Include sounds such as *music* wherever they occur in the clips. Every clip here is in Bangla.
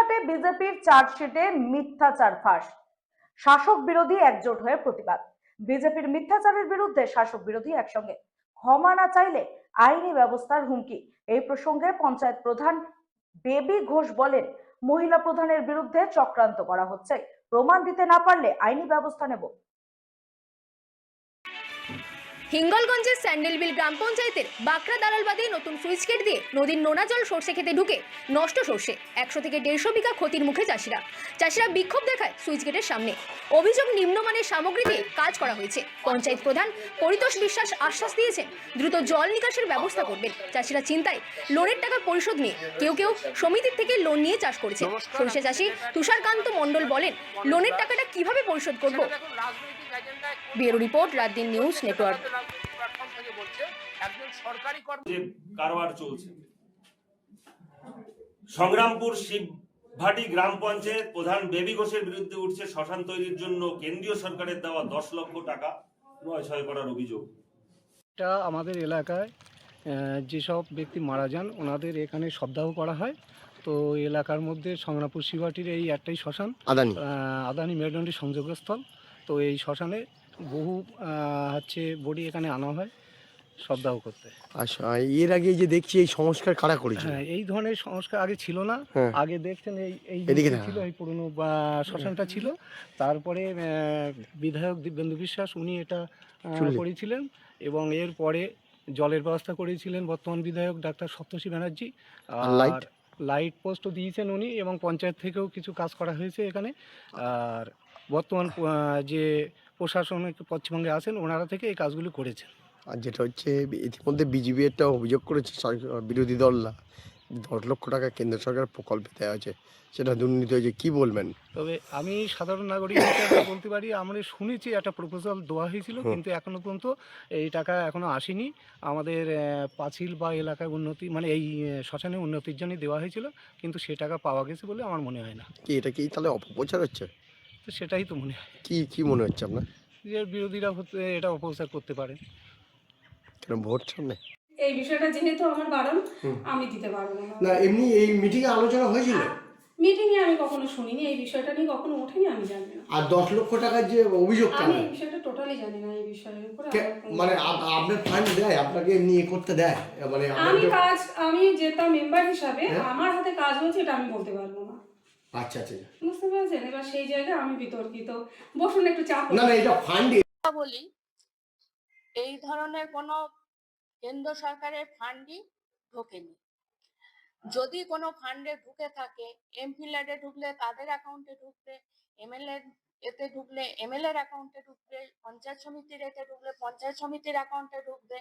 রানাঘাটে বিজেপির চার্জশিটে মিথ্যাচার ফাঁস। শাসক বিরোধী একজোট হয়ে প্রতিবাদ। বিজেপির মিথ্যাচারের বিরুদ্ধে শাসক বিরোধী একসঙ্গে। ক্ষমা না চাইলে আইনি ব্যবস্থার হুমকি। এই প্রসঙ্গে পঞ্চায়েত প্রধান বেবি ঘোষ বলেন, মহিলা প্রধানের বিরুদ্ধে চক্রান্ত করা হচ্ছে। প্রমাণ দিতে না পারলে আইনি ব্যবস্থা নেব। হিঙ্গলগঞ্জের স্যান্ডেলবিল গ্রাম পঞ্চায়েতের বাঁকড়া দালালবাদে নতুন সুইচ গেট দিয়ে নদীর নোনা জল সর্ষে খেতে ঢুকে নষ্ট সর্ষে। একশো থেকে দেড়শো বিঘা ক্ষতির মুখে চাষিরা। চাষিরা বিক্ষোভ দেখায় সুইচ গেটের সামনে। অভিযোগ নিম্নমানের সামগ্রী দিয়ে কাজ করা হয়েছে। পঞ্চায়েত প্রধান পরিতোষ বিশ্বাস আশ্বাস দিয়েছেন দ্রুত জল নিকাশের ব্যবস্থা করবেন। চাষিরা চিন্তায় লোনের টাকা পরিশোধ নিয়ে কেউ কেউ সমিতির থেকে লোন নিয়ে চাষ করেছে। সর্ষে চাষি তুষারকান্ত মণ্ডল বলেন লোনের টাকাটা কীভাবে পরিশোধ করব? ব্যুরো রিপোর্ট রাত দিন নিউজ নেটওয়ার্ক। প্ল্যাটফর্ম থেকে বলছে একজন সরকারি কর্ম যে কারবার চলছে। সংগ্রামপুর শিবভাটি গ্রাম পঞ্চায়েত প্রধান বেবি ঘোষের বিরুদ্ধে উঠছে শ্মশান তৈরির জন্য কেন্দ্রীয় সরকারের দেওয়া দশ লক্ষ টাকা নয় ছয় করার অভিযোগ। এটা আমাদের এলাকায় যেসব ব্যক্তি মারা যান ওনাদের এখানে সপ্তাহ করা হয়। তো এলাকার মধ্যে সংগ্রামপুর শিবাটির এই একটাই শ্মশান আদানি। আদানি মেরুদণ্ডী সংযোগস্থল। তো এই শ্মশানে বহু হচ্ছে বডি এখানে আনা হয় সপ্তাহ করতে। আচ্ছা এর আগে যে দেখছি এই সংস্কার কারা করেছে হ্যাঁ এই ধরনের সংস্কার আগে ছিল না। হ্যাঁ। আগে দেখছেন এই এই ছিল এই পুরনো বা শ্মশানটা ছিল। তারপরে বিধায়ক দিব্যেন্দু বিশ্বাস উনি এটা করেছিলেন এবং এর পরে জলের ব্যবস্থা করেছিলেন বর্তমান বিধায়ক ডাক্তার সপ্তর্ষি ব্যানার্জি। আর লাইট? লাইট পোস্টও দিয়েছেন উনি এবং পঞ্চায়েত থেকেও কিছু কাজ করা হয়েছে এখানে। আর বর্তমান যে প্রশাসন পশ্চিমবঙ্গে আছেন ওনারা থেকে এই কাজগুলো করেছেন। আর যেটা হচ্ছে ইতিমধ্যে বিজেপি একটা অভিযোগ করেছে বিরোধী দলরা দশ লক্ষ টাকা কেন্দ্র সরকার প্রকল্পে দেওয়া হয়েছে সেটা দুর্নীতি হয়েছে কি বলবেন? তবে আমি সাধারণ নাগরিক হিসেবে *coughs* বলতে পারি আমরা শুনেছি একটা প্রপোজাল দেওয়া হয়েছিল কিন্তু এখনও পর্যন্ত এই টাকা এখনও আসেনি। আমাদের পাঁচিল বা এলাকায় উন্নতি মানে এই শ্মশানে উন্নতির জন্য দেওয়া হয়েছিল কিন্তু সে টাকা পাওয়া গেছে বলে আমার মনে হয় না। কি এটা কি তাহলে অপপ্রচার হচ্ছে? সেটাই তো মনে হয়। কি কি মনে হচ্ছে আপনার? যে বিরোধীরা হতে এটা অপপ্রচার করতে পারে। কেন ভোট সামনে? এই বিষয়টা যেহেতু আমার বারণ আমি দিতে পারব না। না এমনি এই মিটিংয়ে আলোচনা হয়েছিল? মিটিংয়ে আমি কখনো শুনিনি এই বিষয়টা নিয়ে কখনো ওঠেনি আমি জানি না। আর দশ লক্ষ টাকার যে অভিযোগটা আমি এই বিষয়টা টোটালি জানি না এই বিষয়ের উপরে মানে আপনার ফান্ড দেয় আপনাকে এমনি এ করতে দেয়? মানে আমি কাজ আমি যেটা মেম্বার হিসাবে হ্যাঁ। আমার হাতে কাজ হয়েছে এটা আমি বলতে পারব না। আচ্ছা আচ্ছা বুঝতে পেরেছেন? এবার সেই জায়গায় আমি বিতর্কিত। বসুন একটু চাপ না না এটা ফান্ড বলি এই ধরনের কোনো কেন্দ্র সরকারের ফান্ডই ঢোকেনি। যদি কোনো ফান্ডে ঢুকে থাকে এমপি ল্যাডে ঢুকলে তাদের অ্যাকাউন্টে ঢুকবে এমএলএ এতে ঢুকলে এমএলএ এর অ্যাকাউন্টে ঢুকবে পঞ্চায়েত সমিতির এতে ঢুকলে পঞ্চায়েত সমিতির অ্যাকাউন্টে ঢুকবে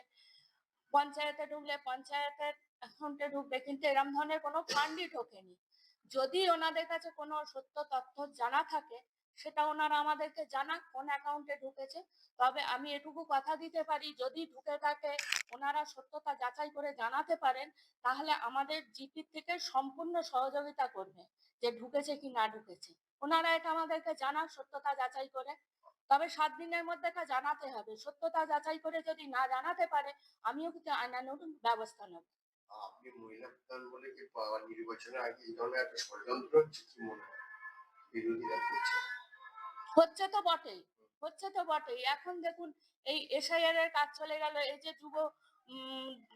পঞ্চায়েতে ঢুকলে পঞ্চায়েতের অ্যাকাউন্টে ঢুকবে কিন্তু এরম ধরনের কোনো ফান্ডই ঢোকেনি। যদি ওনাদের কাছে কোনো সত্য তথ্য জানা থাকে, সেটা ওনারা আমাদেরকে জানাক, কোন অ্যাকাউন্টে ঢুকেছে। তবে আমি এটুকু কথা দিতে পারি, যদি ঢুকে থাকে, ওনারা সত্যতা যাচাই করে জানাতে পারেন, তাহলে আমাদের জিপির থেকে সম্পূর্ণ সহযোগিতা করবে যে ঢুকেছে কি না ঢুকেছে। ওনারা এটা আমাদেরকে জানাক, সত্যতা যাচাই করে। তবে সাত দিনের মধ্যে এটা জানাতে হবে। সত্যতা যাচাই করে যদি না জানাতে পারে, আমিও কিন্তু আইনানুগ ব্যবস্থা নেব। আপনি মহিলা প্রধান বলে কি নির্বাচনের আগে এই ধরনের একটা ষড়যন্ত্র হচ্ছে কি মনে হয়? বিরোধীরা করছে। হচ্ছে তো বটেই, হচ্ছে তো বটেই। এখন দেখুন, এই এসআইআর এর কাজ চলে গেল, এই যে যুব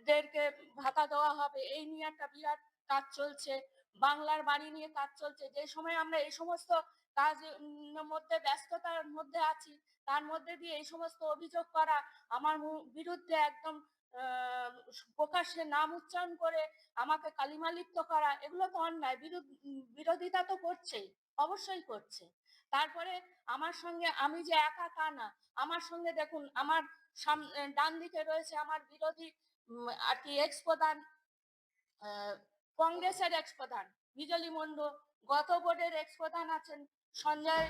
দেরকে ভাতা দেওয়া হবে, এই নিয়ে একটা বিরাট কাজ চলছে, বাংলার বাড়ি নিয়ে কাজ চলছে। যে সময় আমরা এই সমস্ত কাজ মধ্যে ব্যস্ততার মধ্যে আছি, তার মধ্যে দিয়ে এই সমস্ত অভিযোগ করা আমার বিরুদ্ধে একদম প্রকাশ্যে নাম উচ্চারণ করে আমাকে কালিমালিপ্ত করা এগুলো তো অন্যায়। বিরোধ- বিরোধিতা তো করছেই অবশ্যই করছে। তারপরে আমার সঙ্গে আমি যে একা তা না আমার সঙ্গে দেখুন আমার ডান দিকে রয়েছে আমার বিরোধী আর কি এক্স প্রধান কংগ্রেসের এক্স প্রধান বিজলি মন্ডল গত বোর্ডের এক্স প্রধান আছেন সঞ্জয়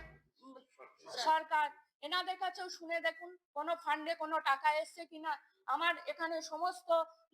সরকার। এনাদের কাছেও শুনে দেখুন কোনো ফান্ডে কোনো টাকা এসছে কিনা আমার এখানে সমস্ত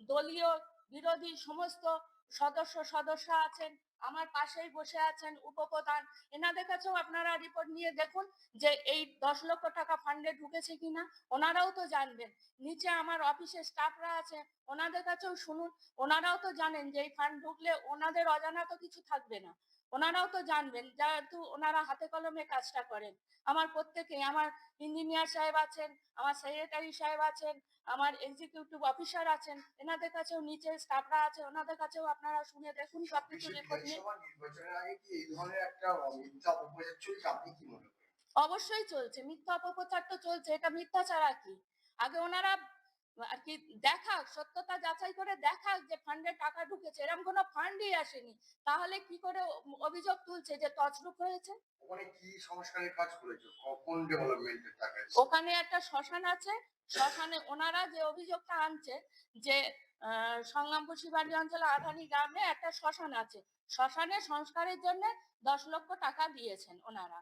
দলীয় বিরোধী সমস্ত সদস্য সদস্য আছেন, আমার পাশেই বসে আছেন উপপ্রধান। এনাদের কাছেও আপনারা রিপোর্ট নিয়ে দেখুন যে এই দশ লক্ষ টাকা ফান্ডে ঢুকেছে কিনা। ওনারাও তো জানবেন। নিচে আমার অফিসে স্টাফরা আছে ওনাদের কাছেও শুনুন। ওনারাও তো জানেন যে এই ফান্ড ঢুকলে ওনাদের অজানা তো কিছু থাকবে না। ওনারাও তো জানবেন যেহেতু ওনারা হাতে কলমে কাজটা করেন। আমার প্রত্যেকে আমার ইঞ্জিনিয়ার সাহেব আছেন আমার সেক্রেটারি সাহেব আছেন আমার এক্সিকিউটিভ অফিসার আছেন এনাদের কাছেও নিচে স্টাফরা আছে ওনাদের কাছেও আপনারা শুনে দেখুন সবকিছু রেকর্ড নিয়ে। অবশ্যই চলছে মিথ্যা অপপ্রচার তো চলছে এটা মিথ্যা ছাড়া কি? আগে ওনারা আর কি দেখাক সত্যতা যাচাই করে দেখাক যে ফান্ডে টাকা ঢুকেছে। এরকম কোনো ফান্ডই আসেনি। তাহলে কি করে অভিযোগ তুলছে যে তছরূপ হয়েছে? ওখানে কি সংস্কারের কাজ করেছে? কোন ডেভেলপমেন্টের টাকা ওখানে একটা শ্মশান আছে। শ্মশানে ওনারা যে অভিযোগটা আনছে যে সংগ্রামপুর শিবাড়ি অঞ্চলে আধানি গ্রামে একটা শ্মশান আছে। শ্মশানে সংস্কারের জন্য দশ লক্ষ টাকা দিয়েছেন ওনারা।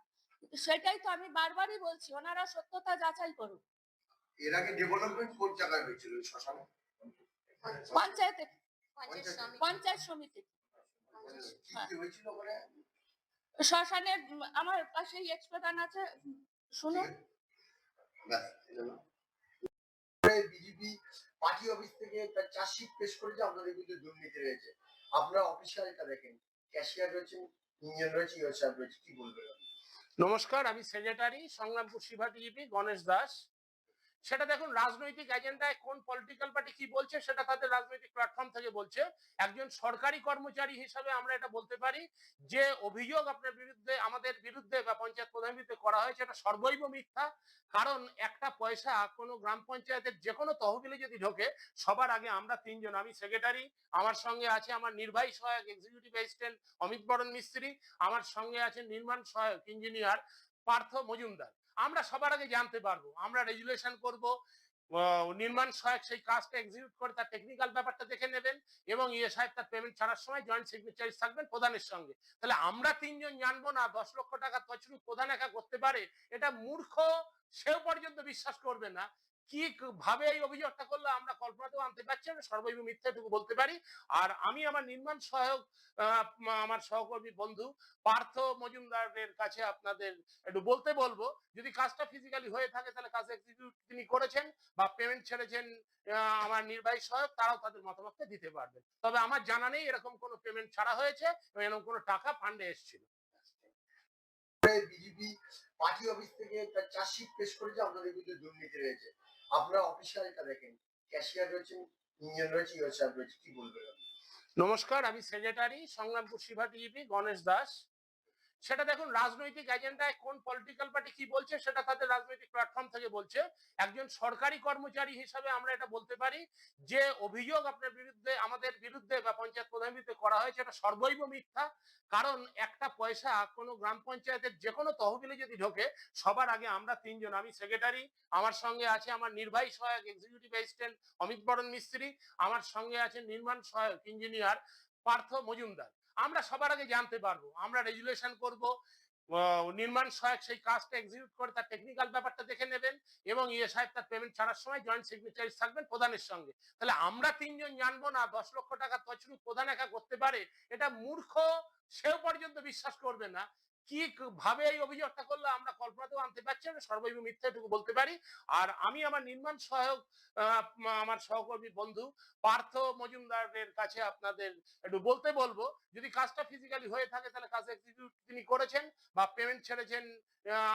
সেটাই তো আমি বারবারই বলছি ওনারা সত্যতা যাচাই করুন এর আগে ডেভেলপমেন্ট কোন জায়গায় হয়েছিল? ওই শ্মশানে? পঞ্চায়েতে। পঞ্চায়েত। সমিতি। হয়েছিল ওখানে? শ্মশানে আমার এক্সপ্রেদান আছে শুনুন। বিজেপি পার্টি অফিস থেকে তার চার্জশিট পেশ করেছে আপনাদের বিরুদ্ধে দুর্নীতি রয়েছে। আপনারা অফিসিয়াল এটা দেখেন। ক্যাশিয়ার রয়েছেন ইঞ্জিনিয়ার রয়েছে ইউ সাহেব রয়েছে কি বলবেন? নমস্কার আমি সেক্রেটারি সংগ্রামপুর শিভা টিভি গণেশ দাস। সেটা দেখুন, রাজনৈতিক এজেন্ডায় কোন পলিটিক্যাল পার্টি কি বলছে, সেটা তাদের রাজনৈতিক প্ল্যাটফর্ম থেকে বলছে। একজন সরকারি কর্মচারী হিসাবে আমরা এটা বলতে পারি যে অভিযোগ আপনার বিরুদ্ধে, আমাদের বিরুদ্ধে বা পঞ্চায়েত প্রধান বিরুদ্ধে করা হয়েছে, এটা সর্বৈব মিথ্যা। কারণ একটা পয়সা কোনো গ্রাম পঞ্চায়েতের যে কোনো তহবিলে যদি ঢোকে, সবার আগে আমরা তিনজন, আমি সেক্রেটারি আমার সঙ্গে আছে আমার নির্বাহী সহায়ক এক্সিকিউটিভ অ্যাসিস্ট্যান্ট অমিত বরণ মিস্ত্রি, আমার সঙ্গে আছে নির্মাণ সহায়ক ইঞ্জিনিয়ার পার্থ মজুমদার। আমরা সবার আগে জানতে পারব, আমরা রেজুলেশন করব নির্মাণ সহায়ক সেই কাজটা এক্সিকিউট করে তার টেকনিক্যাল ব্যাপারটা দেখে নেবেন এবং ইয়ে সাহেব তার পেমেন্ট ছাড়ার সময় জয়েন্ট সিগনেচার থাকবেন প্রধানের সঙ্গে। তাহলে আমরা তিনজন জানব না, দশ লক্ষ টাকা তছরুপ প্রধান একা করতে পারে, এটা মূর্খ, সেও পর্যন্ত বিশ্বাস করবে না। কি ভাবে এই অভিযোগটা করলে আমরা কল্পনাতেও আনতে পারছি না সর্বৈব মিথ্যাটুকু বলতে পারি। আর আমি আমার নির্মাণ সহায়ক আমার সহকর্মী বন্ধু পার্থ মজুমদারের কাছে আপনাদের একটু বলতে বলব, যদি কাজটা ফিজিক্যালি হয়ে থাকে তাহলে কাজ এক্সিকিউট তিনি করেছেন বা পেমেন্ট ছেড়েছেন আমার নির্বাহী সহায়ক, তারাও তাদের মতামতকে দিতে পারবেন। তবে আমার জানা নেই এরকম কোনো পেমেন্ট ছাড়া হয়েছে এরকম কোনো টাকা ফান্ডে এসেছিল। বিজেপি পার্টি অফিস থেকে তার চার্জশিট পেশ করেছে আপনাদের বিরুদ্ধে দুর্নীতি রয়েছে। আপনারা অফিসিয়াল এটা দেখেন। ক্যাশিয়ার রয়েছেন ইঞ্জিনিয়ার রয়েছে ইউ রয়েছে, কি বলবেন নমস্কার, আমি সেক্রেটারি সংগ্রামপুর শিভা টিভি গণেশ দাস। সেটা দেখুন, রাজনৈতিক এজেন্ডায় কোন পলিটিক্যাল পার্টি কি বলছে, সেটা তাদের রাজনৈতিক প্ল্যাটফর্ম থেকে বলছে। একজন সরকারি কর্মচারী হিসাবে আমরা এটা বলতে পারি যে অভিযোগ আপনার বিরুদ্ধে, আমাদের বিরুদ্ধে বা পঞ্চায়েত প্রধান বিরুদ্ধে করা হয়েছে, এটা সর্বৈব মিথ্যা। কারণ একটা পয়সা কোনো গ্রাম পঞ্চায়েতের যে কোনো তহবিলে যদি ঢোকে, সবার আগে আমরা তিনজন, আমি সেক্রেটারি আমার সঙ্গে আছে আমার নির্বাহী সহায়ক এক্সিকিউটিভ অ্যাসিস্ট্যান্ট অমিত বরণ মিস্ত্রি, আমার সঙ্গে আছে নির্মাণ সহায়ক ইঞ্জিনিয়ার পার্থ মজুমদার। আমরা সবার আগে জানতে পারব, আমরা রেজুলেশন করব নির্মাণ সহায়ক সেই কাজটা এক্সিকিউট করে তার টেকনিক্যাল ব্যাপারটা দেখে নেবেন এবং ইয়ে সাহেব তার পেমেন্ট ছাড়ার সময় জয়েন্ট সিগনেচারিজ থাকবেন প্রধানের সঙ্গে। তাহলে আমরা তিনজন জানব না, দশ লক্ষ টাকা তছরুপ প্রধান একা করতে পারে, এটা মূর্খ সেও পর্যন্ত বিশ্বাস করবে না। কি ভাবে এই অভিযোগটা করলে আমরা কল্পনাতেও আনতে পারছি না, সর্বৈব মিথ্যাটুকু বলতে পারি। আর আমি আমার নির্মাণ সহায়ক আমার সহকর্মী বন্ধু পার্থ মজুমদারের কাছে আপনাদের একটু বলতে বলব, যদি কাজটা ফিজিক্যালি হয়ে থাকে তাহলে কাজ এক্সিকিউট তিনি করেছেন বা পেমেন্ট ছেড়েছেন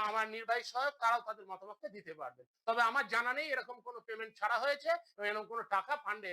আমার নির্বাহী সহায়ক, তারাও তাদের মতামতকে দিতে পারবেন। তবে আমার জানা নেই এরকম কোনো পেমেন্ট ছাড়া হয়েছে এরকম কোনো টাকা ফান্ডে